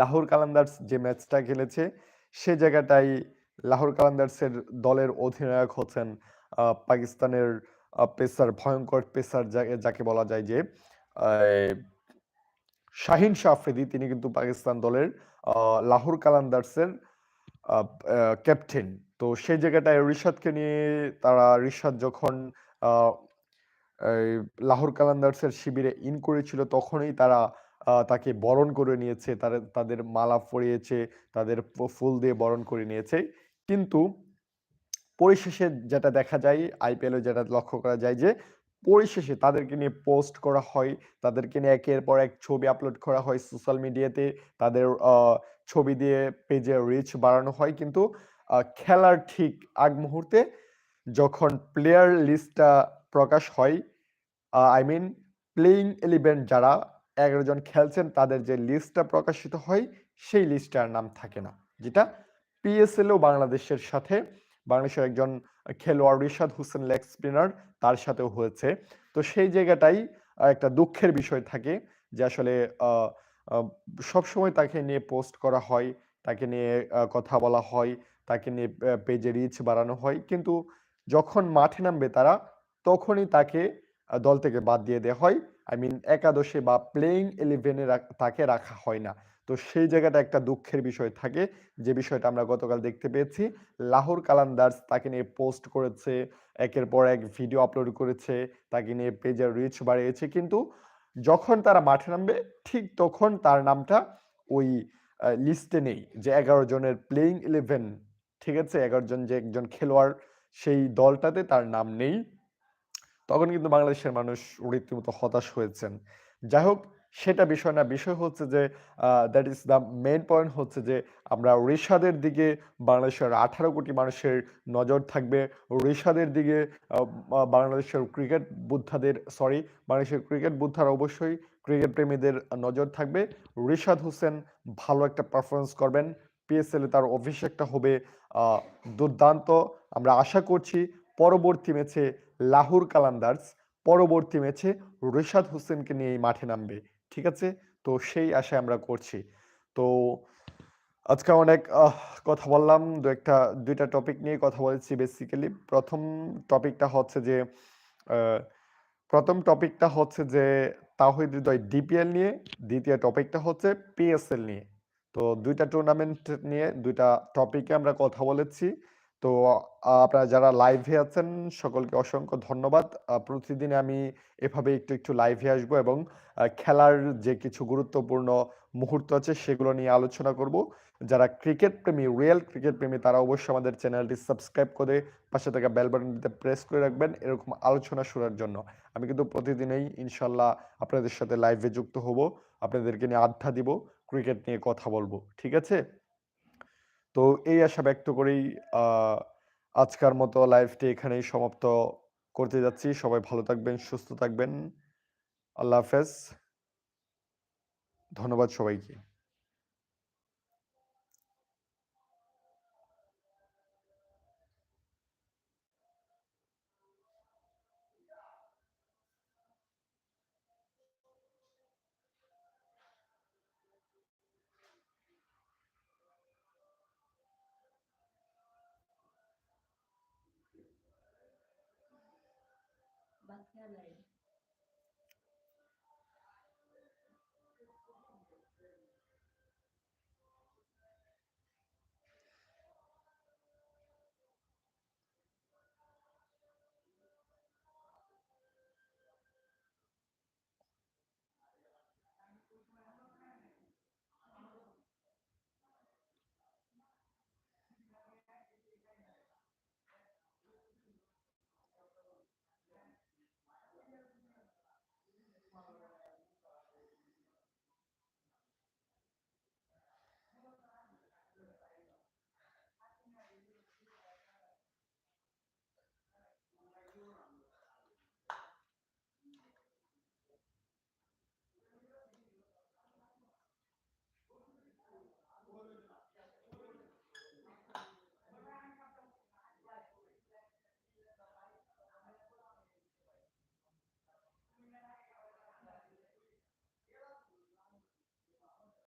লাহোর কালান্দার্স যে ম্যাচটা খেলেছে, সে জায়গাটাই লাহোর কালান্দার্সের দলের অধিনায়ক হচ্ছেন পাকিস্তানের পেসার, ভয়ঙ্কর পেসার যাকে বলা যায় যে শাহিন শাহ তিনি কিন্তু পাকিস্তান দলের লাহোর কালান্দার্সের ক্যাপ্টেন। তো সেই জায়গাটায় রিশাদকে নিয়ে তারা, রিশাদ যখন লাহোর কালান্দার্সের শিবিরে ইন করেছিল, তখনই তারা তাকে বরণ করে নিয়েছে, তারা, তাদের মালা পরিয়েছে তাদের ফুল দিয়ে বরণ করে নিয়েছে। কিন্তু পরিশেষে যেটা দেখা যায় আইপিএলে যেটা লক্ষ্য করা যায় যে, পরিশেষে তাদেরকে নিয়ে পোস্ট করা হয়, তাদেরকে নিয়ে একের পর এক ছবি আপলোড করা হয় সোশ্যাল মিডিয়াতে তাদের ছবি দিয়ে পেজে রিচ বাড়ানো হয়। কিন্তু খেলার ঠিক আগ মুহূর্তে যখন প্লেয়ার লিস্টটা প্রকাশ হয় আই মিন প্লেইং এলিভেন যারা এগারো জন খেলছেন, তাদের যে লিস্টটা প্রকাশিত হয়, সেই লিস্টটার নাম থাকে না। যেটা পিএসএলও বাংলাদেশের সাথে, বাংলাদেশের একজন খেলোয়াড় রিশাদ হোসেন লেগ স্পিনার, তার সাথেও হয়েছে। তো সেই জায়গাটাই একটা দুঃখের বিষয় থাকে যে আসলে সবসময় তাকে নিয়ে পোস্ট করা হয়, তাকে নিয়ে কথা বলা হয়, তাকে নিয়ে পেজে রিচ বাড়ানো হয়। কিন্তু যখন মাঠে নামবে তারা, তখনই তাকে দল থেকে বাদ দিয়ে দেওয়া হয়। আই মিন একাদশে বা প্লেইং ইলেভেনে তাকে রাখা হয় না। তো সেই জায়গাটা একটা দুঃখের বিষয় থাকে। যে বিষয়টা আমরা গতকাল দেখতে পেয়েছি, লাহোর কালান্দার্স তাকে নিয়ে পোস্ট করেছে, একের পর এক ভিডিও আপলোড করেছে, তাকে নিয়ে পেজের রিচ বাড়িয়েছে। কিন্তু যখন তারা মাঠে নামবে, ঠিক তখন তার নামটা ওই লিস্টে নেই যে এগারো জনের প্লেইং ইলেভেন ঠিক আছে? এগারো জন যে একজন খেলোয়াড়, সেই দলটাতে তার নাম নেই। তখন কিন্তু বাংলাদেশের মানুষ রীতিমতো হতাশ হয়েছেন। যাই হোক সেটা বিষয় না, বিষয় হচ্ছে যে that is the main point হচ্ছে যে, আমরা রিশাদের দিকে বাংলাদেশের আঠারো কোটি মানুষের নজর থাকবে। রিশাদের দিকে বাংলাদেশের ক্রিকেট বুদ্ধাদের সরি বাংলাদেশের ক্রিকেট বুদ্ধার অবশ্যই ক্রিকেট প্রেমীদের নজর থাকবে। রিশাদ হোসেন ভালো একটা পারফরমেন্স করবেন। পিএসএলে তার অভিষেকটা হবে দুর্দান্ত। আমরা আশা করছি পরবর্তী ম্যাচে লাহুর কালান্দার্স, পরবর্তী ম্যাচে রিশাদ হোসেনকে নিয়ে মাঠে নামবে, ঠিক আছে? তো সেই আশায় আমরা করছি। তো আজকে অনেক কথা বললাম, দু একটা, দুইটা টপিক নিয়ে কথা বলেছি বেসিক্যালি প্রথম টপিকটা হচ্ছে যে প্রথম টপিকটা হচ্ছে যে তাহিদ হৃদয় ডিপিএল নিয়ে, দ্বিতীয় টপিকটা হচ্ছে পিএসএল নিয়ে। তো দুইটা টুর্নামেন্ট নিয়ে দুইটা টপিকে আমরা কথা বলেছি। তো আপনারা যারা লাইভে আছেন, সকলকে অসংখ্য ধন্যবাদ। প্রতিদিন আমি এভাবে একটু একটু লাইভে আসব এবং খেলার যে কিছু গুরুত্বপূর্ণ মুহূর্ত আছে, সেগুলো নিয়ে আলোচনা করব। যারা ক্রিকেট প্রেমী রিয়েল ক্রিকেট প্রেমী, তারা অবশ্যই আমাদের চ্যানেলটি সাবস্ক্রাইব করে পাশে থাকা বেল বাটনটিতে প্রেস করে রাখবেন এরকম আলোচনা শোনার জন্য। আমি কিন্তু প্রতিদিনই ইনশাল্লাহ আপনাদের সাথে লাইভে যুক্ত হব। আপনাদেরকে নিয়ে আড্ডা দিব ক্রিকেট নিয়ে কথা বলব, ঠিক আছে? তো এই আশা ব্যক্ত করেই আজকার মতো লাইভটি এখানেই সমাপ্ত করতে যাচ্ছি। সবাই ভালো থাকবেন, সুস্থ থাকবেন। আল্লাহ হাফেজ। ধন্যবাদ সবাইকে। family